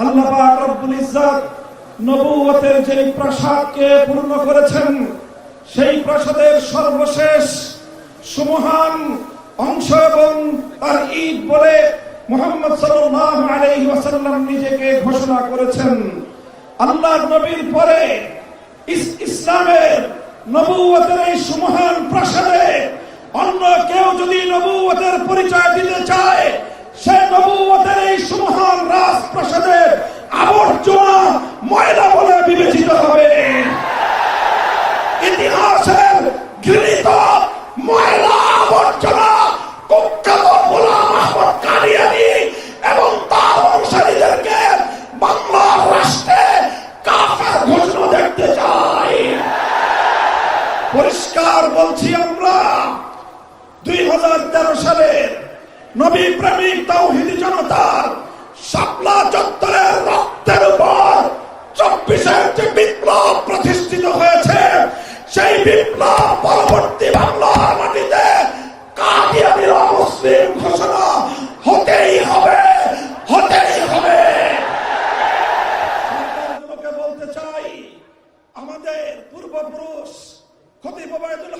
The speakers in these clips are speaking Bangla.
আল্লাহ পাক রব্বুল যে প্রাসাদকে পূর্ণ করেছেন, সেই প্রাসাদের সর্বশেষ সুমহান অংশ এবং তার ঈদ বলে মোহাম্মদ সাল্লাল্লাহু নিজেকে ঘোষণা করেছেন। আল্লাহর নবীর পরে ইসলামের নবুয়তের এই সুমহান প্রাসাদে অন্য কেউ যদি নবুয়তের পরিচয় দিতে চায় পরিষ্কার বলছি আমরা, দুই হাজার তেরো সালের নবী প্রেমিক তাওহিদি জনতার শাপলা চত্বরের রক্তের উপর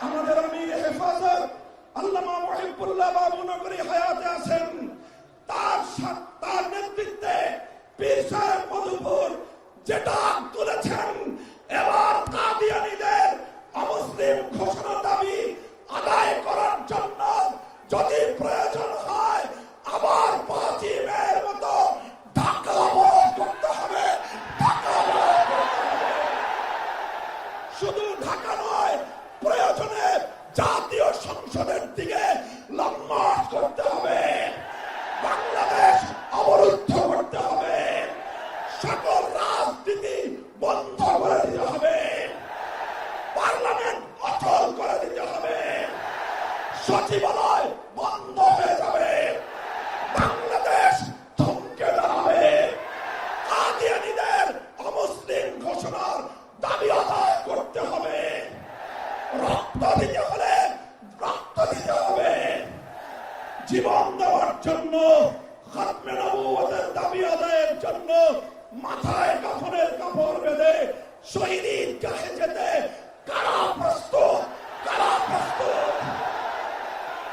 আমাদের আমির হেফাজত আল্লামা মহিবুল্লাহ বাবু নগরী হায়াতে আছেন তার সা- তার নেতৃত্বে পীর সাহেব মধুপুর যেটা তুলেছেন এবার কাদিয়ানীদের অমুসলিম ঘোষণা দাবি আদায় করার জন্য যদি প্রয়োজন হয় আবার পাঁচই মেয়ের মতো ঢাকা অবরোধ করতে হবে ঢাকা অবরোধ করতে হবে। শুধু ঢাকা নয় প্রয়োজনে জাতীয় সংসদের দিকে লম্বাট করতে হবে বাংলাদেশ অবরুদ্ধ করতে হবে সকল রাজনীতি বন্ধ করে দিতে হবে। পার্লামেন্ট অচল করে দিতে হবে। সচিবালয় বন্ধ হয়ে যাবে। বাংলাদেশ থমকে দাঁড়াবে। কাদিয়ানীদের অমুসলিম ঘোষণার দাবি আদায় করতে হবে। রক্ত দিতে হলে রক্ত হবে। জীবন দেওয়ার জন্য খাতমে নবুয়তের দাবি আদায়ের জন্য মাথায় কাফনের কাপড় বেঁধে শহীদ গাহে যেতে কারা প্রস্তুত? কারা প্রস্তুত?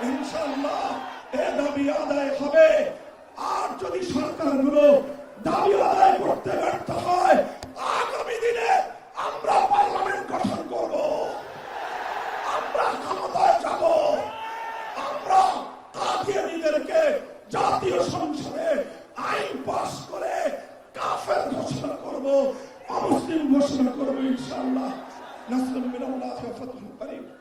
ইনশাল্লাহ এ দাবি আদায় হবে। আর যদি সরকারগুলো দাবি আদায় করতে ব্যর্থ হয়, আগামী দিনে আমরা পার্লামেন্ট গঠন করব। আমরা ক্ষমতায় যাব। আমরা কাদিয়ানীদেরকে জাতীয় সংসদে আইন পাস করে কাফের ঘোষণা করব। অমুসলিম ঘোষণা করব ইনশাআল্লাহ। নাসরুল মিনাল্লাহ ফাতহুল করিম।